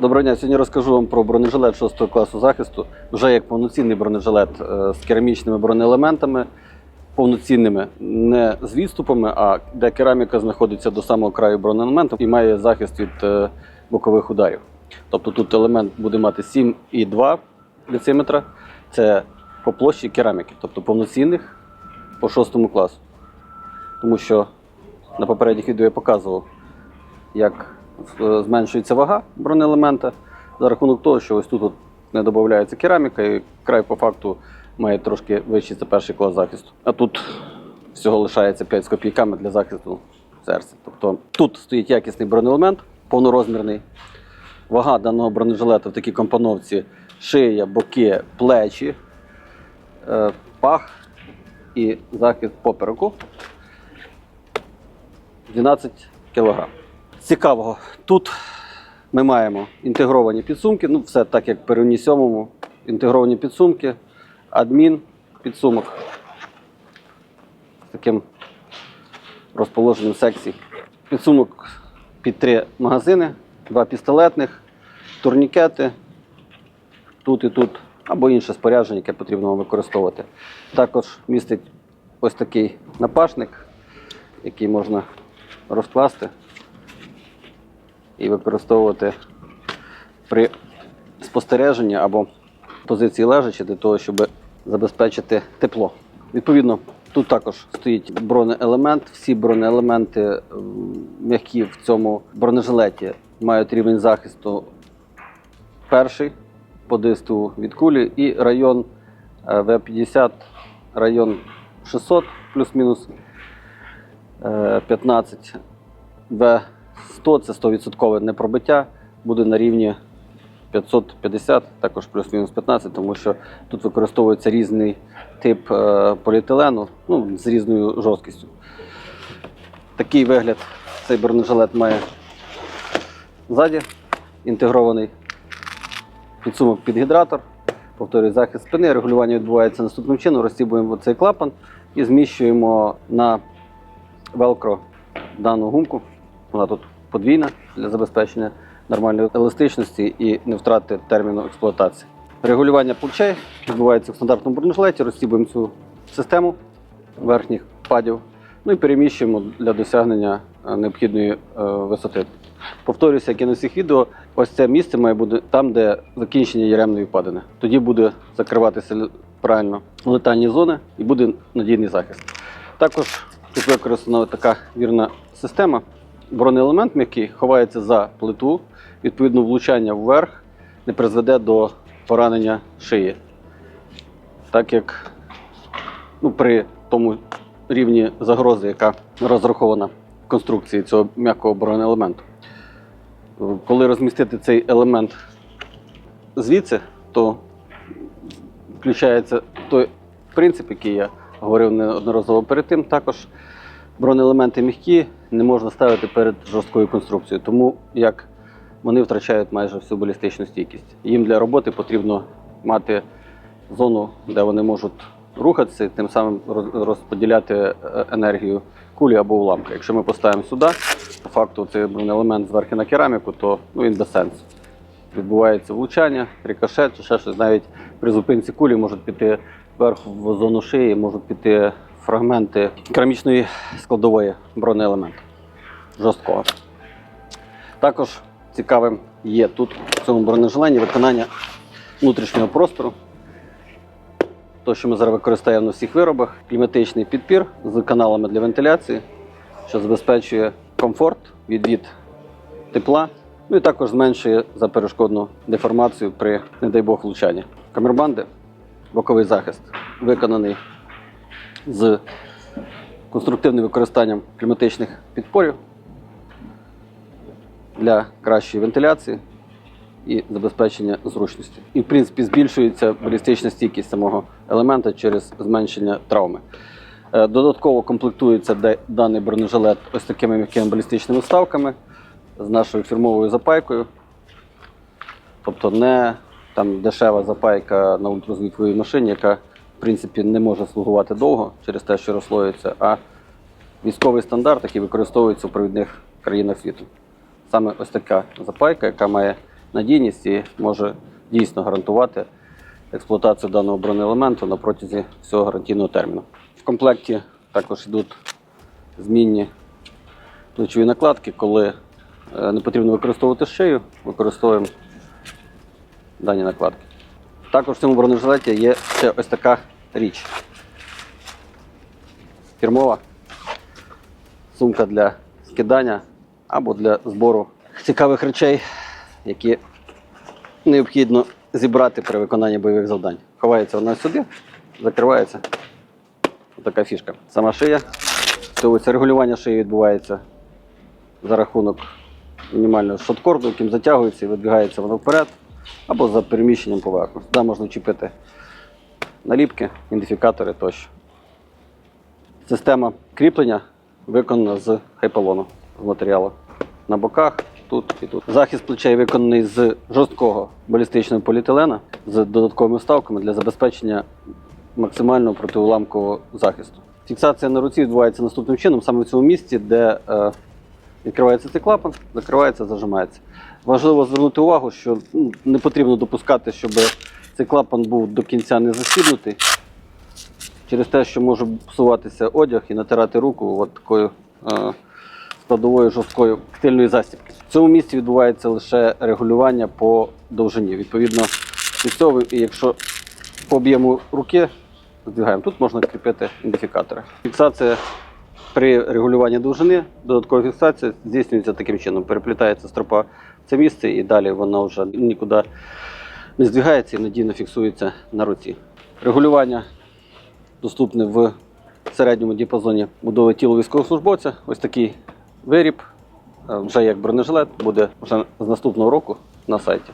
Доброго дня. Сьогодні розкажу вам про бронежилет 6 класу захисту, вже як повноцінний бронежилет е, з керамічними бронеелементами, повноцінними, не з відступами, а де кераміка знаходиться до самого краю бронеелементу і має захист від е, бокових ударів. Тобто тут елемент буде мати 7,2 дециметра, це по площі кераміки, тобто повноцінних по 6 класу. Тому що на попередніх відео я показував, як зменшується вага бронеелемента за рахунок того, що ось тут от не додається кераміка, і край по факту має трошки вищий за перший клас захисту. А тут всього лишається 5 з копійками для захисту серця. Тобто тут стоїть якісний бронеелемент, повнорозмірний. Вага даного бронежилета в такій компоновці шия, боки, плечі, е, пах і захист попереку 12 кг. Цікавого. Тут ми маємо інтегровані підсумки, ну все так як при Уні 7, інтегровані підсумки, адмін, підсумок з таким розположенням секцій. Підсумок під три магазини, два пістолетних, турнікети, тут і тут, або інше спорядження, яке потрібно використовувати. Також містить ось такий напашник, який можна розкласти і використовувати при спостереженні або позиції лежачі для того, щоб забезпечити тепло. Відповідно, тут також стоїть бронеелемент. Всі бронеелементи м'які в цьому бронежилеті мають рівень захисту перший по дисту від кулі і район е, В50, район 600 плюс-мінус е, 15 В100 це 100% непробиття, буде на рівні 550, також плюс-мінус 15, тому що тут використовується різний тип е, поліетилену ну, з різною жорсткістю. Такий вигляд цей бронежилет має ззаді інтегрований підсумок під гідратор. Повторюю, захист спини. Регулювання відбувається наступним чином. Розстібуємо цей клапан і зміщуємо на велкро дану гумку. Вона тут подвійна для забезпечення нормальної еластичності і не втрати терміну експлуатації. Регулювання плечей відбувається в стандартному бронежилеті. Розстібуємо цю систему верхніх падів. Ну і переміщуємо для досягнення е, необхідної е, висоти. Повторюся, як і на всіх відео, ось це місце має бути там, де закінчення яремної впадини. Тоді буде закриватися правильно летальні зони і буде надійний захист. Також тут використана така вірна система. Бронеелемент м'який ховається за плиту, відповідно, влучання вверх не призведе до поранення шиї. Так як ну, при тому рівні загрози, яка розрахована в конструкції цього м'якого бронеелементу. Коли розмістити цей елемент звідси, то включається той принцип, який я говорив неодноразово перед тим. Також бронеелементи м'які не можна ставити перед жорсткою конструкцією, тому як вони втрачають майже всю балістичну стійкість. Їм для роботи потрібно мати зону, де вони можуть рухатися, тим самим розподіляти е, енергію кулі або уламка. Якщо ми поставимо сюди, по факту цей бронеелемент зверху на кераміку, то ну, він без сенсу. Відбувається влучання, рикошет чи ще щось. Навіть при зупинці кулі можуть піти вверх в зону шиї, можуть піти фрагменти керамічної складової бронеелементу жорсткого. Також цікавим є тут в цьому бронежилені виконання внутрішнього простору. То, що ми зараз використовуємо на всіх виробах, кліматичний підпір з каналами для вентиляції, що забезпечує комфорт, відвід тепла, ну і також зменшує заперешкодну деформацію при, не дай Бог, влучанні. Камербанди, боковий захист, виконаний з конструктивним використанням кліматичних підпорів для кращої вентиляції і забезпечення зручності. І, в принципі, збільшується балістична стійкість самого елемента через зменшення травми. Е, Додатково комплектується даний бронежилет ось такими м'якими балістичними вставками з нашою фірмовою запайкою. Тобто не там дешева запайка на ультразвуковій машині, яка принципі не може слугувати довго через те, що розслоюється, а військовий стандарт, який використовується в провідних країнах світу. Саме ось така запайка, яка має надійність і може дійсно гарантувати експлуатацію даного бронеелементу на протязі всього гарантійного терміну. В комплекті також йдуть змінні плечові накладки, коли е, не потрібно використовувати шию, використовуємо дані накладки. Також в цьому бронежилеті є ще ось така річ. Фірмова сумка для скидання або для збору цікавих речей, які необхідно зібрати при виконанні бойових завдань. Ховається вона сюди, закривається. Така фішка. Сама шия. Тобто це регулювання шиї відбувається за рахунок мінімального шоткорду, яким затягується і видвигається воно вперед, або за переміщенням поверху. Сюди можна чіпити наліпки, ідентифікатори тощо. Система кріплення виконана з хайпалону з матеріалу. На боках, тут і тут. Захист плечей виконаний з жорсткого балістичного поліетилена з додатковими вставками для забезпечення максимального протиуламкового захисту. Фіксація на руці відбувається наступним чином, саме в цьому місці, де е, відкривається цей клапан, закривається, зажимається. Важливо звернути увагу, що ну, не потрібно допускати, щоб цей клапан був до кінця не застібнутий, через те, що може псуватися одяг і натирати руку от такою е, складовою жорсткою тактильної застібки. В цьому місці відбувається лише регулювання по довжині. Відповідно, від цього, якщо по об'єму руки здвигаємо, тут можна кріпити ідентифікатори. Фіксація при регулюванні довжини, додаткова фіксація здійснюється таким чином. Переплітається стропа в це місце і далі вона вже нікуди не здвигається і надійно фіксується на руці. Регулювання доступне в середньому діапазоні будови тіла військовослужбовця. Ось такий виріб, е, вже як бронежилет, буде вже з наступного року на сайті.